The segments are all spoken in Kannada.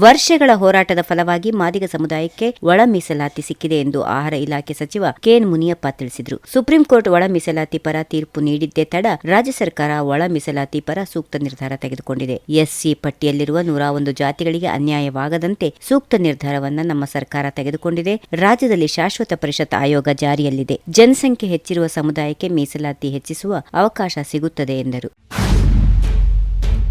ವರ್ಷಗಳ ಹೋರಾಟದ ಫಲವಾಗಿ ಮಾದಿಗ ಸಮುದಾಯಕ್ಕೆ ಒಳ ಮೀಸಲಾತಿ ಸಿಕ್ಕಿದೆ ಎಂದು ಆಹಾರ ಇಲಾಖೆ ಸಚಿವ ಕೆಎನ್ ಮುನಿಯಪ್ಪ ತಿಳಿಸಿದರು. ಸುಪ್ರೀಂ ಕೋರ್ಟ್ ಒಳ ಮೀಸಲಾತಿ ಪರ ತೀರ್ಪು ನೀಡಿದ್ದೇ ತಡ ರಾಜ್ಯ ಸರ್ಕಾರ ಒಳ ಮೀಸಲಾತಿ ಪರ ಸೂಕ್ತ ನಿರ್ಧಾರ ತೆಗೆದುಕೊಂಡಿದೆ. ಎಸ್ಸಿ ಪಟ್ಟಿಯಲ್ಲಿರುವ ನೂರ ಒಂದು ಜಾತಿಗಳಿಗೆ ಅನ್ಯಾಯವಾಗದಂತೆ ಸೂಕ್ತ ನಿರ್ಧಾರವನ್ನ ನಮ್ಮ ಸರ್ಕಾರ ತೆಗೆದುಕೊಂಡಿದೆ. ರಾಜ್ಯದಲ್ಲಿ ಶಾಶ್ವತ ಪರಿಷತ್ ಆಯೋಗ ಜಾರಿಯಲ್ಲಿದೆ. ಜನಸಂಖ್ಯೆ ಹೆಚ್ಚಿರುವ ಸಮುದಾಯಕ್ಕೆ ಮೀಸಲಾತಿ ಹೆಚ್ಚಿಸುವ ಅವಕಾಶ ಸಿಗುತ್ತದೆ ಎಂದರು.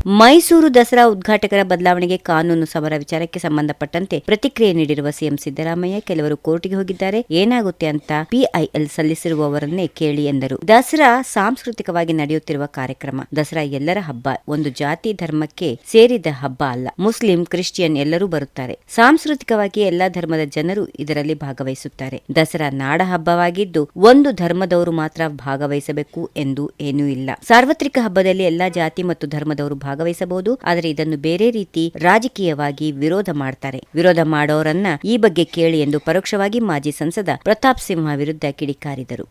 ಮೈಸೂರು ದಸರಾ ಉದ್ಘಾಟಕರ ಬದಲಾವಣೆಗೆ ಕಾನೂನು ಸಮರ ವಿಚಾರಕ್ಕೆ ಸಂಬಂಧಪಟ್ಟಂತೆ ಪ್ರತಿಕ್ರಿಯೆ ನೀಡಿರುವ ಸಿಎಂ ಸಿದ್ದರಾಮಯ್ಯ ಕೆಲವರು ಕೋರ್ಟಿಗೆ ಹೋಗಿದ್ದಾರೆ. ಏನಾಗುತ್ತೆ ಅಂತ ಪಿಐಎಲ್ ಸಲ್ಲಿಸಿರುವವರನ್ನೇ ಕೇಳಿ ಎಂದರು. ದಸರಾ ಸಾಂಸ್ಕೃತಿಕವಾಗಿ ನಡೆಯುತ್ತಿರುವ ಕಾರ್ಯಕ್ರಮ. ದಸರಾ ಎಲ್ಲರ ಹಬ್ಬ. ಒಂದು ಜಾತಿ ಧರ್ಮಕ್ಕೆ ಸೇರಿದ ಹಬ್ಬ ಅಲ್ಲ. ಮುಸ್ಲಿಂ, ಕ್ರಿಶ್ಚಿಯನ್ ಎಲ್ಲರೂ ಬರುತ್ತಾರೆ. ಸಾಂಸ್ಕೃತಿಕವಾಗಿ ಎಲ್ಲಾ ಧರ್ಮದ ಜನರು ಇದರಲ್ಲಿ ಭಾಗವಹಿಸುತ್ತಾರೆ. ದಸರಾ ನಾಡ ಹಬ್ಬವಾಗಿದ್ದು ಒಂದು ಧರ್ಮದವರು ಮಾತ್ರ ಭಾಗವಹಿಸಬೇಕು ಎಂದು ಏನೂ ಇಲ್ಲ. ಸಾರ್ವತ್ರಿಕ ಹಬ್ಬದಲ್ಲಿ ಎಲ್ಲಾ ಜಾತಿ ಮತ್ತು ಧರ್ಮದವರು ಭಾಗವಹಿಸಬಹುದು. ಆದರೆ ಇದನ್ನು ಬೇರೆ ರೀತಿ ರಾಜಕೀಯವಾಗಿ ವಿರೋಧ ಮಾಡ್ತಾರೆ. ವಿರೋಧ ಮಾಡೋರನ್ನ ಈ ಬಗ್ಗೆ ಕೇಳಿ ಎಂದು ಪರೋಕ್ಷವಾಗಿ ಮಾಜಿ ಸಂಸದ ಪ್ರತಾಪ್ ಸಿಂಹ ವಿರುದ್ಧ ಕಿಡಿಕಾರಿದರು.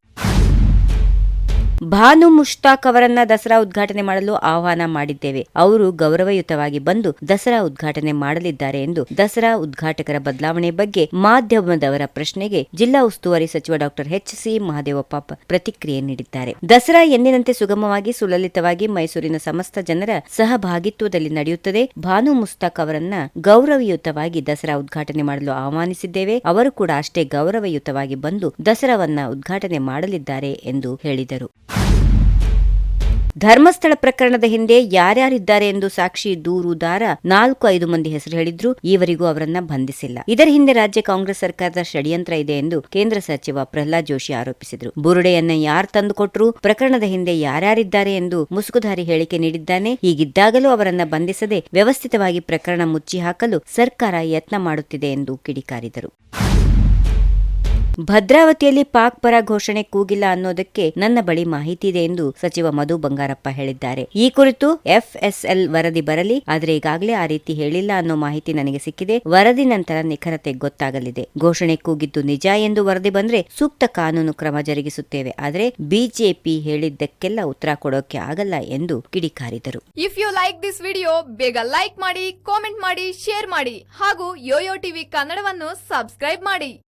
ಭಾನು ಮುಷ್ತಾಕ್ ಅವರನ್ನ ದಸರಾ ಉದ್ಘಾಟನೆ ಮಾಡಲು ಆಹ್ವಾನ ಮಾಡಿದ್ದೇವೆ. ಅವರು ಗೌರವಯುತವಾಗಿ ಬಂದು ದಸರಾ ಉದ್ಘಾಟನೆ ಮಾಡಲಿದ್ದಾರೆ ಎಂದು ದಸರಾ ಉದ್ಘಾಟಕರ ಬದಲಾವಣೆ ಬಗ್ಗೆ ಮಾಧ್ಯಮದವರ ಪ್ರಶ್ನೆಗೆ ಜಿಲ್ಲಾ ಉಸ್ತುವಾರಿ ಸಚಿವ ಡಾಕ್ಟರ್ ಎಚ್ ಸಿ ಮಹದೇವಪ್ಪ ಪ್ರತಿಕ್ರಿಯೆ ನೀಡಿದ್ದಾರೆ. ದಸರಾ ಎಂದಿನಂತೆ ಸುಗಮವಾಗಿ ಸುಲಲಿತವಾಗಿ ಮೈಸೂರಿನ ಸಮಸ್ತ ಜನರ ಸಹಭಾಗಿತ್ವದಲ್ಲಿ ನಡೆಯುತ್ತದೆ. ಭಾನು ಮುಸ್ತಾಕ್ ಅವರನ್ನ ಗೌರವಯುತವಾಗಿ ದಸರಾ ಉದ್ಘಾಟನೆ ಮಾಡಲು ಆಹ್ವಾನಿಸಿದ್ದೇವೆ. ಅವರು ಕೂಡ ಅಷ್ಟೇ ಗೌರವಯುತವಾಗಿ ಬಂದು ದಸರಾವನ್ನ ಉದ್ಘಾಟನೆ ಮಾಡಲಿದ್ದಾರೆ ಎಂದು ಹೇಳಿದರು. ಧರ್ಮಸ್ಥಳ ಪ್ರಕರಣದ ಹಿಂದೆ ಯಾರ್ಯಾರಿದ್ದಾರೆ ಎಂದು ಸಾಕ್ಷಿ ದೂರುದಾರ ನಾಲ್ಕು ಐದು ಮಂದಿ ಹೆಸರು ಹೇಳಿದ್ರು, ಈವರೆಗೂ ಅವರನ್ನ ಬಂಧಿಸಿಲ್ಲ. ಇದರ ಹಿಂದೆ ರಾಜ್ಯ ಕಾಂಗ್ರೆಸ್ ಸರ್ಕಾರದ ಷಡ್ಯಂತ್ರ ಇದೆ ಎಂದು ಕೇಂದ್ರ ಸಚಿವ ಪ್ರಹ್ಲಾದ್ ಜೋಶಿ ಆರೋಪಿಸಿದರು. ಬುರುಡೆಯನ್ನ ಯಾರು ತಂದುಕೊಟ್ರು, ಪ್ರಕರಣದ ಹಿಂದೆ ಯಾರ್ಯಾರಿದ್ದಾರೆ ಎಂದು ಮುಸುಕುಧಾರಿ ಹೇಳಿಕೆ ನೀಡಿದ್ದಾನೆ. ಹೀಗಿದ್ದಾಗಲೂ ಅವರನ್ನ ಬಂಧಿಸದೆ ವ್ಯವಸ್ಥಿತವಾಗಿ ಪ್ರಕರಣ ಮುಚ್ಚಿ ಹಾಕಲು ಸರ್ಕಾರ ಯತ್ನ ಮಾಡುತ್ತಿದೆ ಎಂದು ಕಿಡಿಕಾರಿದರು. ಭದ್ರಾವತಿಯಲ್ಲಿ ಪಾಕ್ ಪರ ಘೋಷಣೆ ಕೂಗಿಲ್ಲ ಅನ್ನೋದಕ್ಕೆ ನನ್ನ ಬಳಿ ಮಾಹಿತಿ ಇದೆ ಎಂದು ಸಚಿವ ಮಧು ಬಂಗಾರಪ್ಪ ಹೇಳಿದ್ದಾರೆ. ಈ ಕುರಿತು ಎಫ್ಎಸ್ಎಲ್ ವರದಿ ಬರಲಿ, ಆದರೆ ಈಗಾಗಲೇ ಆ ರೀತಿ ಹೇಳಿಲ್ಲ ಅನ್ನೋ ಮಾಹಿತಿ ನನಗೆ ಸಿಕ್ಕಿದೆ. ವರದಿ ನಂತರ ನಿಖರತೆ ಗೊತ್ತಾಗಲಿದೆ. ಘೋಷಣೆ ಕೂಗಿದ್ದು ನಿಜ ಎಂದು ವರದಿ ಬಂದ್ರೆ ಸೂಕ್ತ ಕಾನೂನು ಕ್ರಮ ಜರುಗಿಸುತ್ತೇವೆ. ಆದರೆ ಬಿಜೆಪಿ ಹೇಳಿದ್ದಕ್ಕೆಲ್ಲ ಉತ್ತರ ಕೊಡೋಕೆ ಆಗಲ್ಲ ಎಂದು ಕಿಡಿಕಾರಿದರು. If you like this video ಬೇಗ ಲೈಕ್ ಮಾಡಿ ಕಾಮೆಂಟ್ ಮಾಡಿ ಶೇರ್ ಮಾಡಿ ಹಾಗೂ ಯೋಯೋ ಟಿವಿ ಕನ್ನಡವನ್ನು ಸಬ್ಸ್ಕ್ರೈಬ್ ಮಾಡಿ.